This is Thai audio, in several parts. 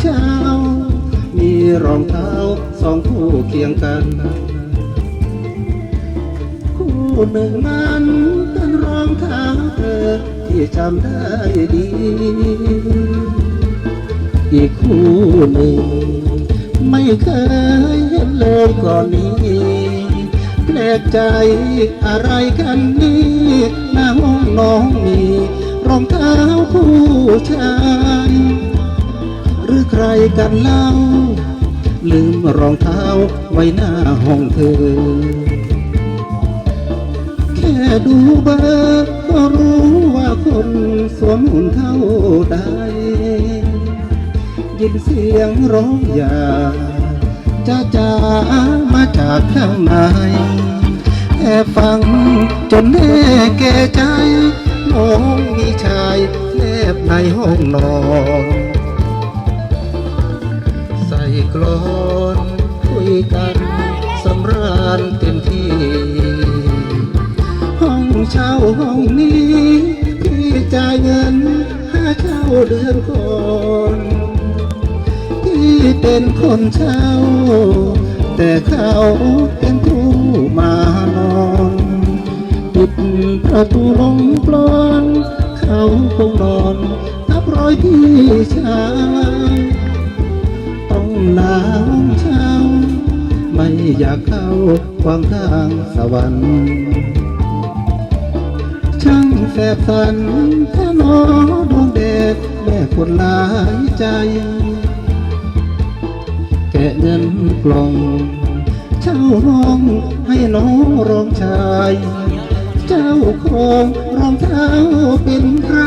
เช้า มีรองเท้าสองคู่เคียงกัน คู่หนึ่งนั้นเป็นรองเท้าเธอที่จำได้ดี อีกคู่หนึ่ง ไม่เคยเห็นเลยก่อนนี้แปลกใจอะไรกันนี่หน้าห้องน้องมีรองเท้าผู้ชาย รือใครกันเล่า ลืมรองเท้าไว้หน้าห้องเธอ แค่ดูเบอร์ก็รู้ว่าคนสวมหุ่นเท่าใดยินเสียงร้องอย่าจ้าจ้ามาจากข้างในแอบฟังจนแน่แก่ใจ น้องมีชายแนบในห้องนอน กลอนคุยกันสำราญเต็มที่ ห้องเช่าห้องนี้พี่จ่ายเงินค่าเช่าเดือนก่อนพี่เป็นคนเช่า แต่เขาเป็นผู้มานอนปิดประตูลงกลอน เขาคงนอนนับร้อยพี่ชา อยากเข้าขวางทางสวรรค์ช่างแสบสันถ้านอดวงเดชแม่คนหลายใจ แกะเงินกล่อง เช่าห้องให้น้องรองชาย เจ้าของรองเท้าเป็นใคร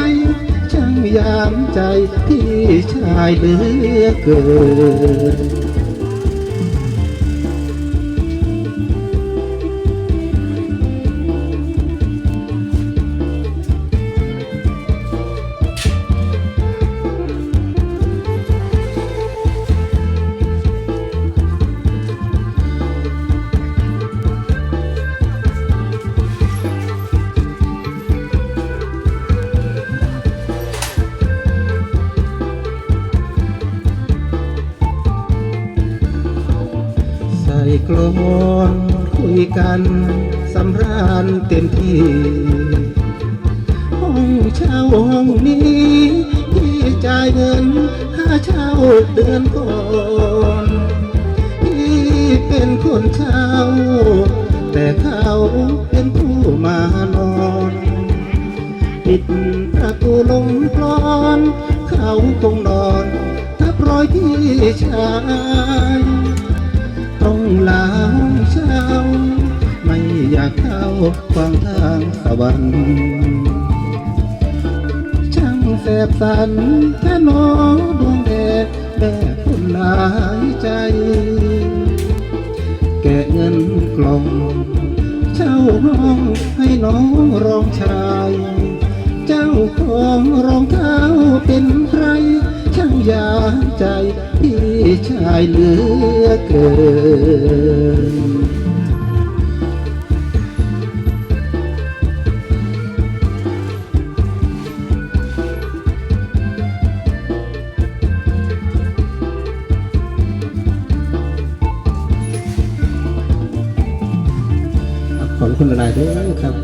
ช่างยามใจพี่ชายเหลือเกิน กลอนคุยกันสำราญเต็มที่ห้องเช่าห้องนี้พี่จ่ายเงินค่าเช่าเดือนก่อนพี่เป็นคนเช่า แต่เขาเป็นผู้มานอนปิดประตูลงกลอน เขาคงนอนทับรอยพี่ชายต้ งลางเช่าไม่อยากเข้าฟังทางสวรรค์ช่างแสบสันแค่นอดวงแดดแม่คนหลายใจ แกะเงินกล่อง เช่าห้องให้น้องรองชา ชายเหลือเกิน ขอบคุณหลายๆด้วยครับ